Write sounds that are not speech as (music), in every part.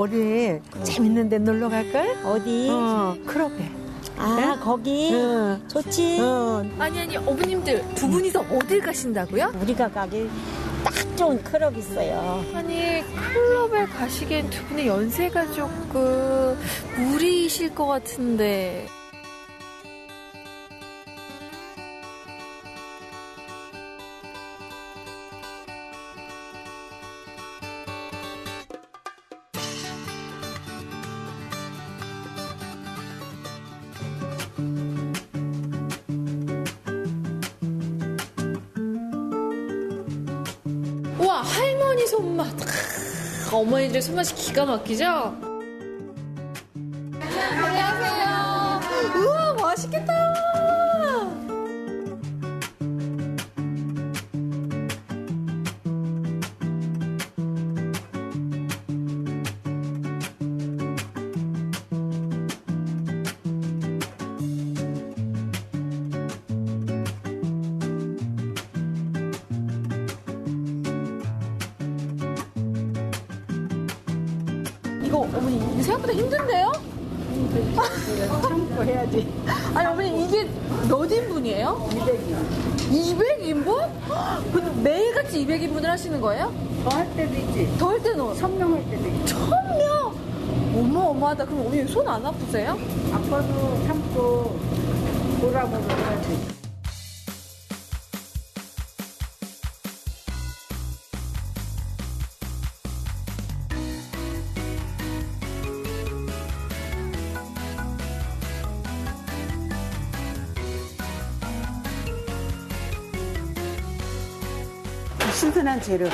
우리 재밌는 데 놀러 갈걸? 어디? 어, 클럽에. 아, 네? 거기? 응. 좋지? 어, 아니 아니 어머님들 두 분이서 어딜 가신다고요? 우리가 가기 딱 좋은 클럽 있어요. 아니 클럽에 가시기엔 두 분의 연세가 조금 무리이실 것 같은데 할머니 손맛 크, 어머니들 손맛이 기가 막히죠? 이거 어머니 이거 생각보다 힘든데요? 참고 해야지. 아니 어머니 이게 몇 인분이에요? 200인. 200인분? 근데 매일같이 200인분을 하시는 거예요? 더 할 때도 있지. 더 할 때는 선명할 때도 있지. 천명! 어마어마하다. 그럼 어머니 손 안 아프세요? 아빠도 참고 보라보라 해야지. 신선한 재료로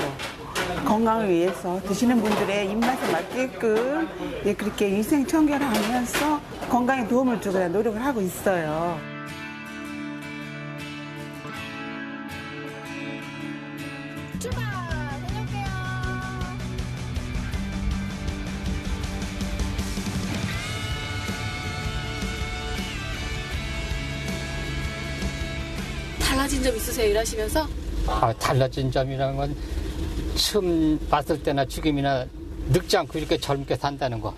건강을 위해서 드시는 분들의 입맛에 맞게끔 예, 그렇게 위생 청결을 하면서 건강에 도움을 주고자 노력을 하고 있어요. 달라진 점 있으세요 일하시면서? 아, 달라진 점이라는 건 처음 봤을 때나 지금이나 늙지 않고 이렇게 젊게 산다는 거.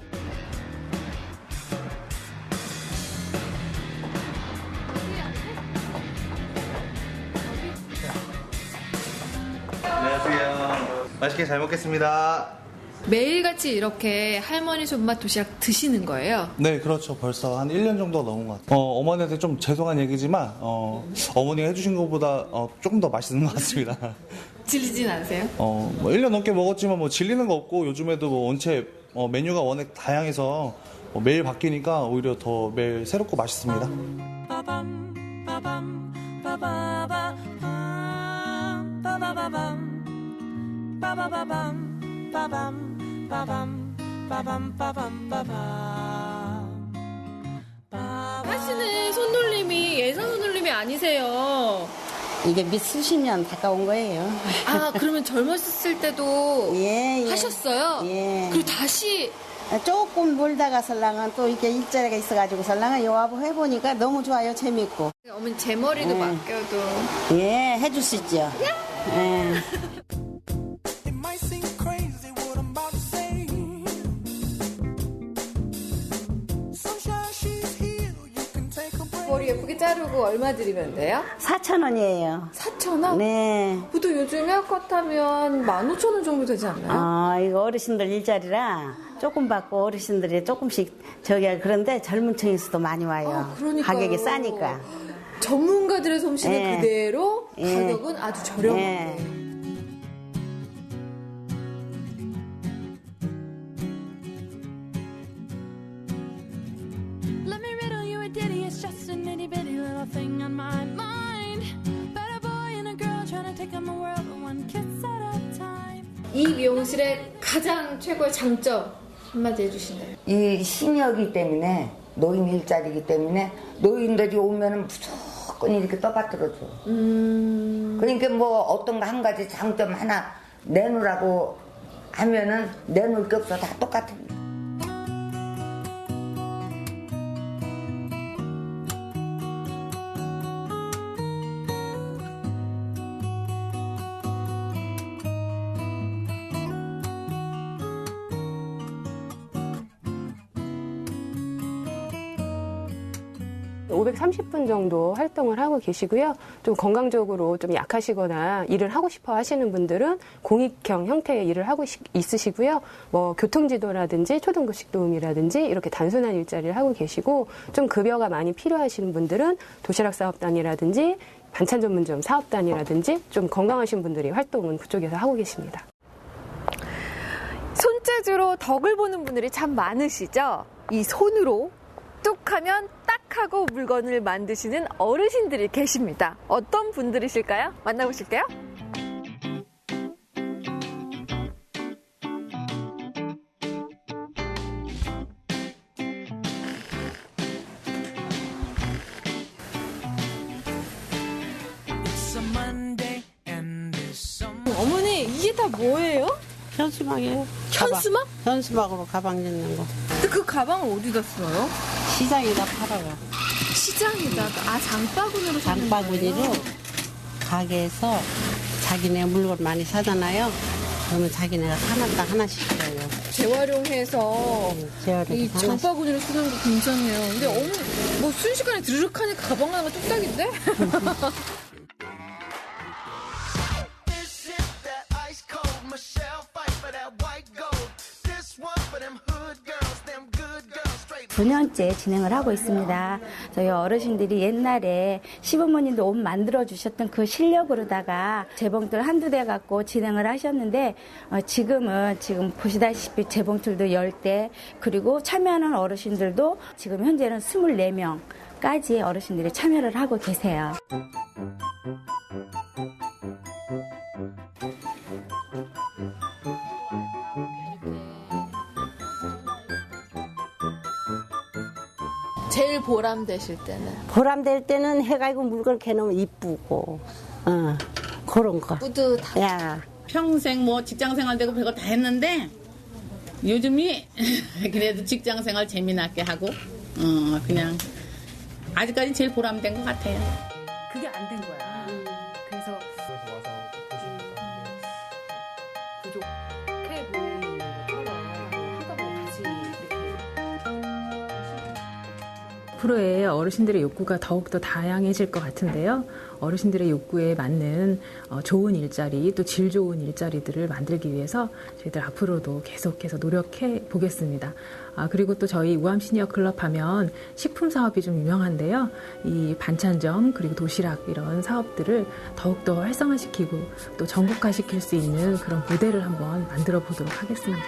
안녕하세요. 맛있게 잘 먹겠습니다. 매일같이 이렇게 할머니 손맛 도시락 드시는 거예요? 네, 그렇죠. 벌써 한 1년 정도 넘은 것 같아요. 어, 어머니한테 좀 죄송한 얘기지만, 어, 어머니가 해주신 것보다 어, 조금 더 맛있는 것 같습니다. (laughs) 질리진 않으세요? 어, 뭐 1년 넘게 먹었지만 뭐 질리는 거 없고 요즘에도 뭐 원체 어, 메뉴가 워낙 다양해서 어, 매일 바뀌니까 오히려 더 매일 새롭고 맛있습니다. 하시는 손놀림이 예전 손놀림이 아니세요. 이게 몇 수십 년 가까운 거예요. 아, 그러면 젊었을 때도 (laughs) 예, 예. 하셨어요? 예. 그리고 다시 조금 놀다가 설랑은 또 이렇게 일자리가 있어가지고 설랑은 요하고 해보니까 너무 좋아요. 재밌고. 어머니 제 머리도 네. 맡겨도 예, 해줄 수 있죠. 예. (laughs) 자르고 얼마 드리면 돼요? 4천 원이에요. 4,000원? 네. 보통 요즘 헤어컷 하면 15,000원 정도 되지 않나요? 아, 이거 어르신들 일자리라 조금 받고 어르신들이 조금씩 저기 그런데 젊은 층에서도 많이 와요. 아, 그러니까요. 가격이 싸니까. 전문가들의 솜씨는 예. 그대로 예. 가격은 아주 저렴한데. 예. A thing on my mind. About a boy and a girl trying to take on the world, but one kiss at a time. 이 미용실의 가장 최고의 장점 한마디 해주신다면? 이 시녀기 때문에 노인 일자리이기 때문에 노인들이 오면은 무조건 이렇게 떠받들어줘. 그러니까 뭐 어떤 거한 가지 장점 하나 내놓으라고 하면은 내놓을 게 없어 다 똑같은. 530분 정도 활동을 하고 계시고요. 좀 건강적으로 좀 약하시거나 일을 하고 싶어 하시는 분들은 공익형 형태의 일을 하고 시- 있으시고요. 뭐 교통지도라든지 초등급식 도우미라든지 이렇게 단순한 일자리를 하고 계시고 좀 급여가 많이 필요하시는 분들은 도시락 사업단이라든지 반찬 전문점 사업단이라든지 좀 건강하신 분들이 활동은 그쪽에서 하고 계십니다. 손재주로 덕을 보는 분들이 참 많으시죠? 이 손으로 뚝 하면 딱 하고 물건을 만드시는 어르신들이 계십니다. 어떤 분들이실까요? 만나보실게요. 어머니, 이게 다 뭐예요? 현수막이에요. 현수막? 가방. 현수막으로 가방 짓는 거. 근데 그 가방을 어디다 써요? 시장에다 팔아요. 시장에다가. 아, 장바구니로 사는 장바구니로 거예요? 가게에서 자기네 물건 많이 사잖아요. 그러면 자기네가 하나당 하나씩 줘요. 재활용해서 재활용 이 하나씩. 장바구니로 쓰는 거 괜찮네요. 근데 어머니, 뭐 순식간에 드르륵 하니까 가방 하나가 뚝딱인데? (laughs) 9년째 진행을 하고 있습니다. 저희 어르신들이 옛날에 시부모님도 옷 만들어 주셨던 그 실력으로다가 재봉틀 한두 대 갖고 진행을 하셨는데 어, 지금은 지금 보시다시피 재봉틀도 10대 그리고 참여하는 어르신들도 지금 현재는 24명까지 어르신들이 참여를 하고 계세요. 제일 보람 되실 때는? 보람 될 때는 해가지고 물건 개놓으면 이쁘고, 어, 그런 거. 뿌듯하고. 야. 평생 뭐 직장 생활 되고 별거 다 했는데 요즘이 (laughs) 그래도 직장 생활 재미나게 하고 어 그냥 아직까지 제일 보람된 것 같아요. 그게 안 된 거야. 앞으로의 어르신들의 욕구가 더욱더 다양해질 것 같은데요. 어르신들의 욕구에 맞는 어, 좋은 일자리 또 질 좋은 일자리들을 만들기 위해서 저희들 앞으로도 계속해서 노력해 보겠습니다. 아, 그리고 또 저희 우암 시니어 클럽 하면 식품 사업이 좀 유명한데요. 이 반찬점 그리고 도시락 이런 사업들을 더욱더 활성화시키고 또 전국화시킬 수 있는 그런 모델을 한번 만들어 보도록 하겠습니다.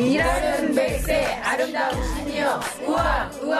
일하는 백세 아름다운 우왕 우왕 화이팅!